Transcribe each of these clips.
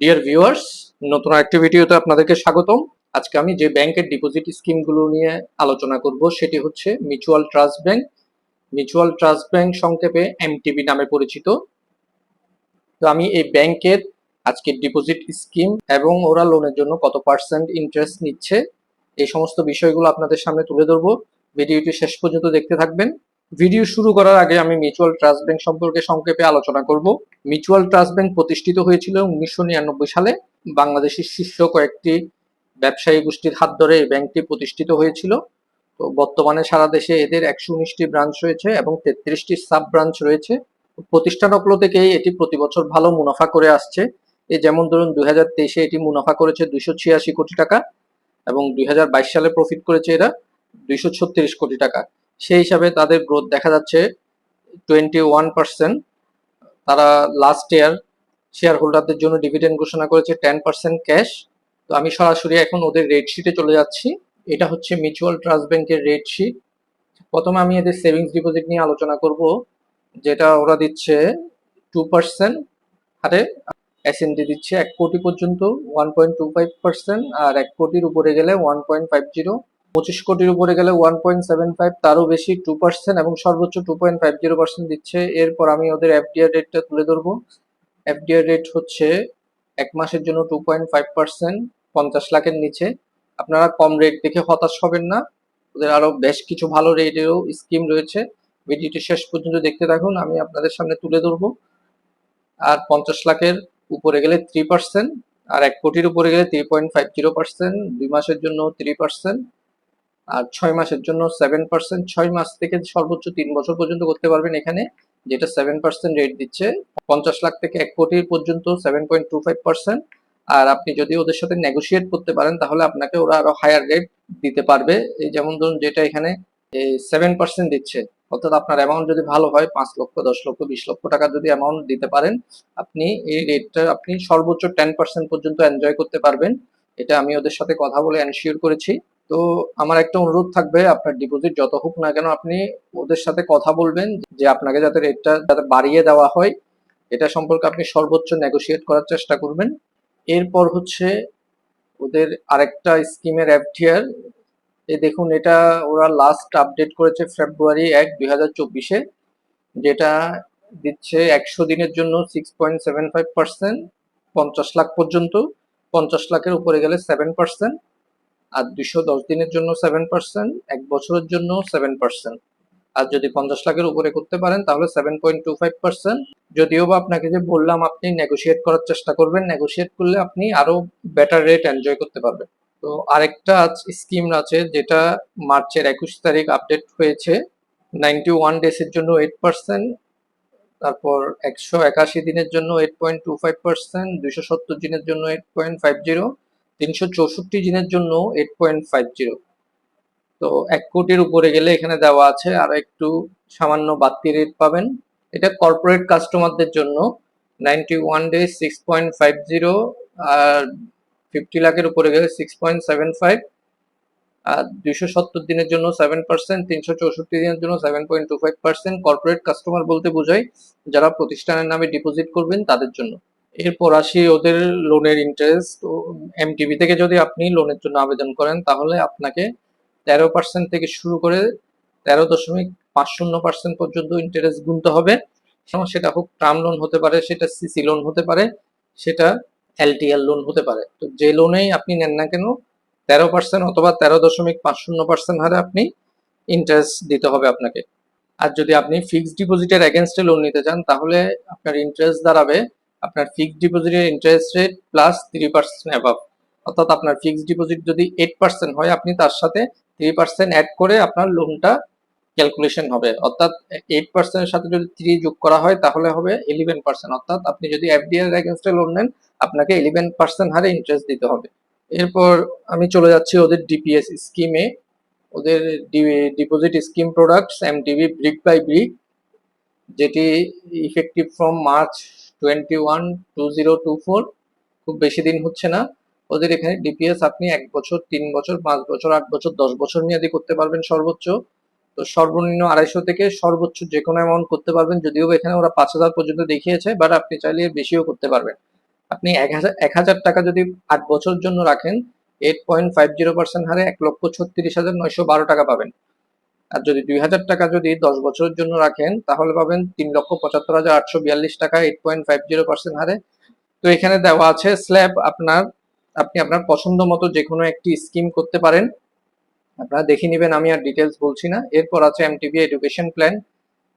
Dear viewers নতুন আরেকটি ভিডিওতে আপনাদেরকে স্বাগতম। আজকে আমি যে ব্যাংকের ডিপোজিট স্কিমগুলো নিয়ে আলোচনা করব, সেটি হচ্ছে mutual trust bank mutual trust bank সংক্ষেপে এমটিবি নামে পরিচিত। তো আমি এই ব্যাংকের আজকের ডিপোজিট স্কিম এবং ওরা লোনের জন্য কত পার্সেন্ট ইন্টারেস্ট নিচ্ছে, এই সমস্ত বিষয়গুলো আপনাদের সামনে তুলে ধরবো। ভিডিওটি শেষ পর্যন্ত দেখতে থাকবেন। ভিডিও শুরু করার আগে আমি মিউচুয়াল ট্রাস্ট ব্যাংক সম্পর্কে সংক্ষেপে আলোচনা করব। মিউচুয়াল ট্রাস্ট ব্যাংক প্রতিষ্ঠিত হয়েছিল উনিশশো নিরানব্বই সালে। বাংলাদেশের শীর্ষ কয়েকটি ব্যবসায়ী গোষ্ঠীর হাত ধরে এই ব্যাংকটি প্রতিষ্ঠিত হয়েছিল। তো বর্তমানে সারা দেশে এদের একশো উনিশটি ব্রাঞ্চ রয়েছে এবং তেত্রিশটি সাব ব্রাঞ্চ রয়েছে প্রতিষ্ঠানগুলো থেকেই এটি প্রতি বছর ভালো মুনাফা করে আসছে। এই যেমন ধরুন, দুই হাজার তেইশে এটি মুনাফা করেছে দুইশো ছিয়াশি কোটি টাকা এবং দুই হাজার বাইশ সালে প্রফিট করেছে এরা দুইশো ছত্রিশ কোটি টাকা। সেই হিসাবে তাদের গ্রোথ দেখা যাচ্ছে টোয়েন্টি ওয়ান পার্সেন্ট তারা লাস্ট ইয়ার শেয়ার হোল্ডারদের জন্য ডিভিডেন্ড ঘোষণা করেছে টেন পার্সেন্ট ক্যাশ তো আমি সরাসরি এখন ওদের রেট শিটে চলে যাচ্ছি। এটা হচ্ছে মিউচুয়াল ট্রাস্ট ব্যাংকের রেট শিট প্রথমে আমি এদের সেভিংস ডিপোজিট নিয়ে আলোচনা করব, যেটা ওরা দিচ্ছে টু পার্সেন্ট হারে এসএনডি দিচ্ছে এক কোটি পর্যন্ত one point two five percent আর এক কোটির উপরে গেলে ওয়ান পয়েন্ট ফাইভ জিরো পঁচিশ কোটির উপরে গেলে ওয়ান পয়েন্ট সেভেন ফাইভ তারও বেশি টু পার্সেন্ট এবং সর্বোচ্চ two point five zero percent দিচ্ছে। এরপর আমি ওদের এফডিআর রেটটা তুলে ধরবো। এফডিআর রেট হচ্ছে এক মাসের জন্য টু পয়েন্ট ফাইভ পার্সেন্ট পঞ্চাশ লাখের নিচে। আপনারা কম রেট দেখে হতাশ হবেন না। ওদের আরও বেশ কিছু ভালো রেটেরও স্কিম রয়েছে। ভিডিওটি শেষ পর্যন্ত দেখতে থাকুন, আমি আপনাদের সামনে তুলে ধরবো। আর পঞ্চাশ লাখের উপরে গেলে থ্রি পার্সেন্ট আর এক কোটির উপরে গেলে three point five zero percent দুই মাসের জন্য থ্রি পার্সেন্ট আর ছয় মাসের জন্য সেভেন পার্সেন্ট ছয় মাস থেকে সর্বোচ্চ তিন বছর পর্যন্ত করতে পারবেন এখানে, যেটা সেভেন পার্সেন্ট রেট দিচ্ছে। পঞ্চাশ লাখ থেকে এক কোটি পর্যন্ত seven point two five percent আর আপনি যদি ওদের সাথে নেগোসিয়েট করতে পারেন, তাহলে আপনাকে ওরা আরও হায়ার রেট দিতে পারবে। এই যেমন ধরুন যেটা এখানে সেভেন পার্সেন্ট দিচ্ছে, অর্থাৎ আপনার অ্যামাউন্ট যদি ভালো হয়, পাঁচ লক্ষ, দশ লক্ষ, বিশ লক্ষ টাকা যদি অ্যামাউন্ট দিতে পারেন, আপনি এই রেটটা আপনি সর্বোচ্চ টেন পার্সেন্ট পর্যন্ত এনজয় করতে পারবেন। এটা আমি ওদের সাথে কথা বলে এনশিওর করেছি। তো আমার একটা অনুরোধ থাকবে, আপনার ডিপোজিট যত হোক না কেন আপনি ওদের সাথে কথা বলবেন যে আপনাকে যাতে রেটটা যাতে বাড়িয়ে দেওয়া হয়। এটা সম্পর্কে আপনি সর্বোচ্চ নেগোসিয়েট করার চেষ্টা করবেন। এরপর হচ্ছে ওদের আরেকটা স্কিমের এফডিআর এ দেখুন, এটা ওরা লাস্ট আপডেট করেছে ফেব্রুয়ারি এক, দুই হাজার চব্বিশে। যেটা দিচ্ছে একশো দিনের জন্য six point seven five percent পঞ্চাশ লাখ পর্যন্ত। পঞ্চাশ লাখের উপরে গেলে সেভেন পার্সেন্ট আর দুশো দশ দিনের জন্য সেভেন পার্সেন্ট এক বছরের জন্য সেভেন পার্সেন্ট আর যদি পঞ্চাশ লাখের উপরে করতে পারেন, তাহলে seven point two five percent যদিও বা আপনাকে যে বললাম, আপনি নেগোসিয়েট করার চেষ্টা করবেন নেগোসিয়েট করলে আপনি আরও বেটার রেট এনজয় করতে পারবেন। তো আরেকটা স্কিম আছে, যেটা মার্চের একুশ তারিখ আপডেট হয়েছে। নাইনটি ওয়ান ডেজের জন্য এইট পার্সেন্ট তারপর একশো একাশি দিনের জন্য eight point two five percent দুইশো সত্তর দিনের জন্য এইট পয়েন্ট ফাইভ জিরো তিনশো চৌষট্টি দিনের জন্য এইট পয়েন্ট ফাইভ জিরো তো এক কোটির উপরে গেলে এখানে দেওয়া আছে আর একটু সামান্য বাড়তি রেট পাবেন। এটা কর্পোরেট কাস্টমারদের জন্য ninety one day six point five zero আর ফিফটি লাখের উপরে গেলে সিক্স পয়েন্ট সেভেন ফাইভ আর দুইশো সত্তর দিনের জন্য সেভেন পার্সেন্ট তিনশো চৌষট্টি দিনের জন্য seven point two five percent corporate customer বলতে বোঝায় যারা প্রতিষ্ঠানের নামে ডিপোজিট করবেন তাদের জন্য। এরপর আসি ওদের লোনের ইন্টারেস্ট এমটিভি থেকে যদি আপনি লোনের জন্য আবেদন করেন, তাহলে আপনাকে তেরো পার্সেন্ট থেকে শুরু করে তেরো দশমিক পাঁচ শূন্য পার্সেন্ট পর্যন্ত ইন্টারেস্ট গুনতে হবে। সেটা হোক টার্ম লোন হতে পারে, সেটা সিসি লোন হতে পারে, সেটা এলটিএল লোন হতে পারে। তো যে লোনেই আপনি নেন না কেন, তেরো পার্সেন্ট অথবা তেরো দশমিক পাঁচ শূন্য পার্সেন্ট হারে আপনি ইন্টারেস্ট দিতে হবে আপনাকে। আর যদি আপনি ফিক্সড ডিপোজিটের এগেনস্টে লোন নিতে চান, তাহলে আপনার ইন্টারেস্ট দাঁড়াবে আপনার ফিক্সড ডিপোজিটের interest rate plus three percent above অর্থাৎ আপনার ফিক্সড ডিপোজিট যদি এইট পার্সেন্ট হয়, আপনি তার সাথে থ্রি পার্সেন্ট অ্যাড করে আপনার লোনটা ক্যালকুলেশন হবে। অর্থাৎ এইট পার্সেন্টের সাথে যদি থ্রি যোগ করা হয়, তাহলে হবে ইলেভেন পার্সেন্ট অর্থাৎ আপনি যদি এফডিআর এগেনস্টে লোন নেন, আপনাকে ইলেভেন পার্সেন্ট হারে ইন্টারেস্ট দিতে হবে। এরপর আমি চলে যাচ্ছি ওদের ডিপিএস স্কিমে ওদের deposit scheme products MTB brick by brick যেটি effective from March twenty one two zero two four খুব বেশি দিন হচ্ছে না। ওদের এখানে ডিপিএস আপনি এক বছর, তিন বছর, পাঁচ বছর, আট বছর, দশ বছর মেয়াদি করতে পারবেন সর্বোচ্চ। তো সর্বনিম্ন আড়াইশো থেকে সর্বোচ্চ যে কোনো অ্যামাউন্ট করতে পারবেন। যদিও এখানে ওরা পাঁচ হাজার পর্যন্ত দেখিয়েছে বাট আপনি চাইলে বেশিও করতে পারবেন। আপনি এক হাজার এক হাজার টাকা যদি আট বছর জন্য রাখেন eight point five zero percent হারে এক লক্ষ ছত্রিশ হাজার নয়শো বারো টাকা পাবেন। আর যদি দুই হাজার টাকা যদি দশ বছরের জন্য রাখেন, তাহলে পাবেন তিন লক্ষ পঁচাত্তর হাজার আটশো বিয়াল্লিশ টাকা eight point five zero percent হারে। তো এখানে দেওয়া আছে স্ল্যাব আপনার, আপনি আপনার পছন্দ মতো যে কোনো একটি স্কিম করতে পারেন। আপনারা দেখে নেবেন, আমি আর ডিটেলস বলছি না। এরপর আছে MTB education plan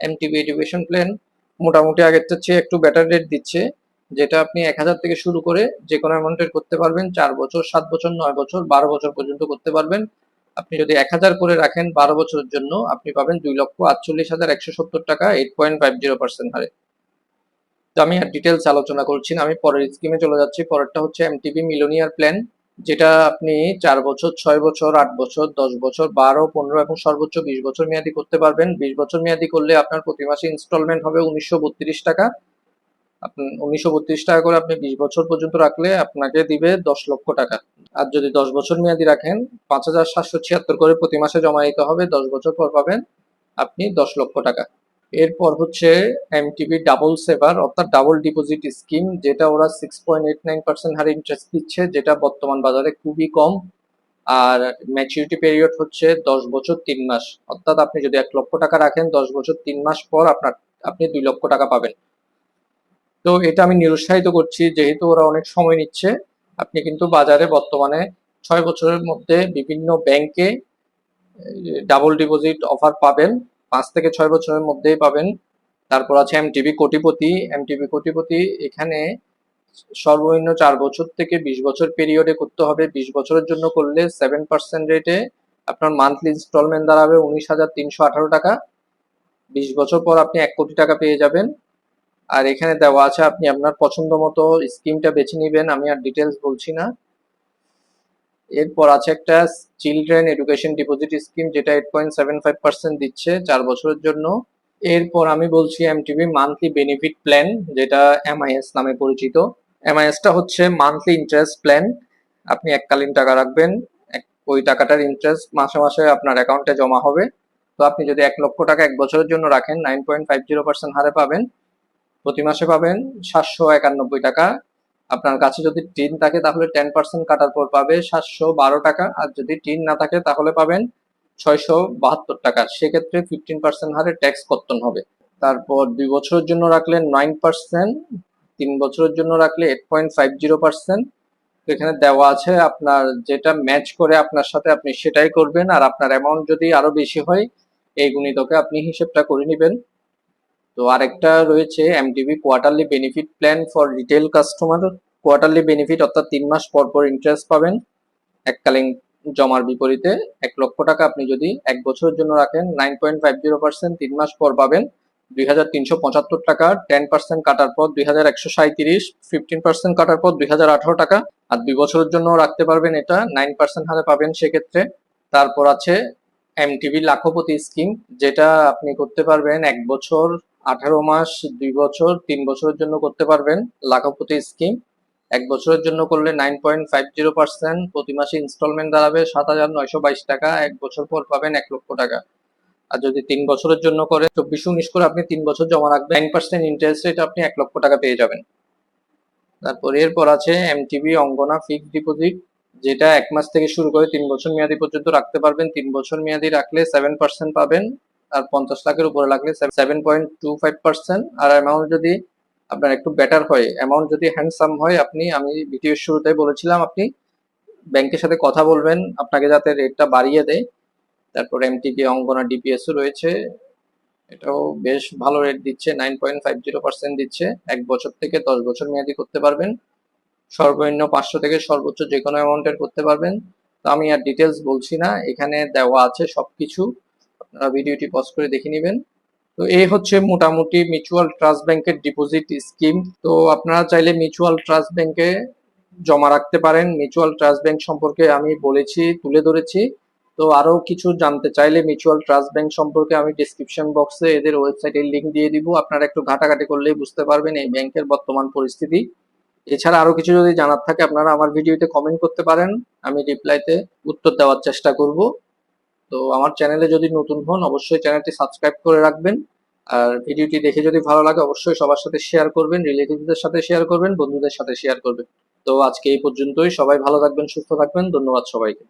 MTB education plan মোটামুটি আগেরটার চেয়ে একটু বেটার রেট দিচ্ছে, যেটা আপনি এক হাজার থেকে শুরু করে যে কোনো অ্যামাউন্টের করতে পারবেন। চার বছর, সাত বছর, নয় বছর, বারো বছর পর্যন্ত করতে পারবেন। আপনি যদি এক হাজার করে রাখেন বারো বছরের জন্য, আপনি পাবেন দুই লক্ষ আটচল্লিশ হাজার একশো সত্তর টাকা eight point five zero percent হারে। তো আমি আর ডিটেলস আলোচনা করছি না, আমি পরের স্কিমে চলে যাচ্ছি। পরেরটা হচ্ছে এমটিবি মিলোনিয়ার প্ল্যান যেটা আপনি চার বছর, ছয় বছর, আট বছর, দশ বছর, বারো, পনেরো এবং সর্বোচ্চ বিশ বছর মেয়াদি করতে পারবেন। বিশ বছর মেয়াদি করলে আপনার প্রতি মাসে ইনস্টলমেন্ট হবে উনিশশো বত্রিশ টাকা। উনিশশো বত্রিশ টাকা করে আপনি বিশ বছর পর্যন্ত রাখলে আপনাকে দিবে দশ লক্ষ টাকা। আর যদি দশ বছর মেয়াদি রাখেন, পাঁচ হাজার সাতশো ছিয়াত্তর করে প্রতি মাসে জমা দিতে হবে, দশ বছর পর পাবেন আপনি দশ লক্ষ টাকা। এরপর হচ্ছে এমটিবি ডাবল সেভার অর্থাৎ ডাবল ডিপোজিট স্কিম যেটা ওরা six point eight nine percent হারে ইন্টারেস্ট দিচ্ছে, যেটা বর্তমান বাজারে খুবই কম। আর ম্যাচিউরিটি পিরিয়ড হচ্ছে দশ বছর তিন মাস। অর্থাৎ আপনি যদি এক লক্ষ টাকা রাখেন, দশ বছর তিন মাস পর আপনার, আপনি দুই লক্ষ টাকা পাবেন। তো এটা আমি নিরুৎসাহিত করছি, যেহেতু ওরা অনেক সময় নিচ্ছে আপনি কিন্তু বাজারে বর্তমানে ছয় বছরের মধ্যে বিভিন্ন ব্যাংকে ডাবল ডিপোজিট অফার পাবেন। পাঁচ থেকে ছয় বছরের মধ্যেই পাবেন। তারপর আছে এমটিবি কোটিপতি। এমটিবি কোটিপতি এখানে সর্বনিম্ন চার বছর থেকে বিশ বছর পিরিয়ডে করতে হবে। বিশ বছরের জন্য করলে সেভেন পার্সেন্ট রেটে আপনার মান্থলি ইনস্টলমেন্ট দাঁড়াবে উনিশ হাজার তিনশো আঠারো টাকা। বিশ বছর পর আপনি এক কোটি টাকা পেয়ে যাবেন। আর এখানে দেওয়া আছে আপনি আপনার পছন্দ মতো স্কিমটা বেছে নেবেন, আমি আর ডিটেলস বলছি না। এরপর আছে একটা চিলড্রেন এডুকেশন ডিপোজিট স্কিম যেটা eight point seven five percent দিচ্ছে চার বছরের জন্য। এরপর আমি বলছি এমটিভি মান্থলি বেনিফিট প্ল্যান যেটা এমআইএস নামে পরিচিত। এমআইএসটা হচ্ছে মান্থলি ইন্টারেস্ট প্ল্যান আপনি এককালীন টাকা রাখবেন ওই টাকাটার ইন্টারেস্ট মাসে মাসে আপনার অ্যাকাউন্টে জমা হবে। তো আপনি যদি এক লক্ষ টাকা এক বছরের জন্য রাখেন nine point five zero percent হারে পাবেন। প্রতি মাসে পাবেন সাতশো একানব্বই টাকা। আপনার কাছে যদি টিন থাকে, তাহলে টেন পার্সেন্ট কাটার পর পাবে সাতশো বারো টাকা। আর যদি টিন না থাকে, তাহলে পাবেন ছয়শো বাহাত্তর টাকা। সেক্ষেত্রে ফিফটিন পার্সেন্ট হারে ট্যাক্স কর্তন হবে। তারপর দুই বছরের জন্য রাখলে নাইন পার্সেন্ট তিন বছরের জন্য রাখলে eight point five zero percent এখানে দেওয়া আছে আপনার যেটা ম্যাচ করে আপনার সাথে আপনি সেটাই করবেন। আর আপনার অ্যামাউন্ট যদি আরও বেশি হয়, এই গুণিতকে আপনি হিসেবটা করে নেবেন। তো আরেকটা রয়েছে MTB quarterly benefit plan for retail customer quarterly benefit অর্থাৎ তিন মাস পর পর ইন্টারেস্ট পাবেন। এককালীন জমার বিপরীতে এক লক্ষ টাকা আপনি যদি এক বছরের জন্য রাখেন nine point five zero percent তিন মাস পর পাবেন। দুই হাজার তিনশো পঁচাত্তর টাকা টেন পার্সেন্ট কাটার পর দুই হাজার একশো সাঁত্রিশ ফিফটিন পার্সেন্ট কাটার পর দুই হাজার আঠারো টাকা। আর দুই বছরের জন্য রাখতে পারবেন এটা নাইন পার্সেন্ট হারে পাবেন সেক্ষেত্রে। তারপর আছে এমটিভি লাখপতি স্কিম যেটা আপনি করতে পারবেন এক বছর আঠারো মাস, দুই বছর, তিন বছরের জন্য করতে পারবেন। লাখপতি স্কিম এক বছরের জন্য করলে nine point five zero percent প্রতি মাসে ইনস্টলমেন্ট দাঁড়াবে সাত হাজার নয়শো বাইশ টাকা। এক বছর পর পাবেন এক লক্ষ টাকা। আর যদি তিন বছরের জন্য করে, চব্বিশ উনিশ করে আপনি তিন বছর জমা রাখবেন। নাইন পার্সেন্ট ইন্টারেস্ট রেট আপনি এক লক্ষ টাকা পেয়ে যাবেন। তারপর এরপর আছে এমটিবি অঙ্গনা ফিক্সড ডিপোজিট যেটা এক মাস থেকে শুরু করে তিন বছর মেয়াদি পর্যন্ত রাখতে পারবেন। তিন বছর মেয়াদি রাখলে সেভেন পার্সেন্ট পাবেন। আর পঞ্চাশ লাখের উপরে লাগলে seven point two five percent আর অ্যামাউন্ট যদি আপনার একটু বেটার হয় অ্যামাউন্ট যদি হ্যান্ডসাম হয়, আপনি, আমি ভিডিওর শুরুতে বলেছিলাম, আপনি ব্যাংকের সাথে কথা বলবেন, আপনাকে যাতে রেটটা বাড়িয়ে দেয়। তারপর এমটিপি অঙ্গনা ডিপিএসও রয়েছে। এটাও বেশ ভালো রেট দিচ্ছে nine point five zero percent দিচ্ছে। এক বছর থেকে দশ বছর মেয়াদি করতে পারবেন। সর্বনিম্ন পাঁচশো থেকে সর্বোচ্চ যে কোনো অ্যামাউন্টের করতে পারবেন। তো আমি আর ডিটেলস বলছি না। এখানে দেওয়া আছে সবকিছু। আপনারা ভিডিওটি পজ করে দেখে নেবেন। তো এই হচ্ছে মোটামুটি মিউচুয়াল ট্রাস্ট ব্যাংকের ডিপোজিট স্কিম তো আপনারা চাইলে মিউচুয়াল ট্রাস্ট ব্যাংকে জমা রাখতে পারেন। মিউচুয়াল ট্রাস্ট ব্যাংক সম্পর্কে আমি বলেছি, তুলে ধরেছি। তো আরও কিছু জানতে চাইলে মিউচুয়াল ট্রাস্ট ব্যাংক সম্পর্কে আমি ডিসক্রিপশন বক্সে এদের ওয়েবসাইটের লিঙ্ক দিয়ে দিব। আপনারা একটু ঘাটাঘাটি করলেই বুঝতে পারবেন এই ব্যাংকের বর্তমান পরিস্থিতি। এছাড়া আরও কিছু যদি জানার থাকে, আপনারা আমার ভিডিওতে কমেন্ট করতে পারেন। আমি রিপ্লাইতে উত্তর দেওয়ার চেষ্টা করব। তো আমার চ্যানেলে যদি নতুন হন, অবশ্যই চ্যানেলটি সাবস্ক্রাইব করে রাখবেন। আর ভিডিওটি দেখে যদি ভালো লাগে, অবশ্যই সবার সাথে শেয়ার করবেন রিলেটিভদের সাথে শেয়ার করবেন, বন্ধুদের সাথে শেয়ার করবেন। তো আজকে এই পর্যন্তই। সবাই ভালো থাকবেন, সুস্থ থাকবেন। ধন্যবাদ সবাইকে।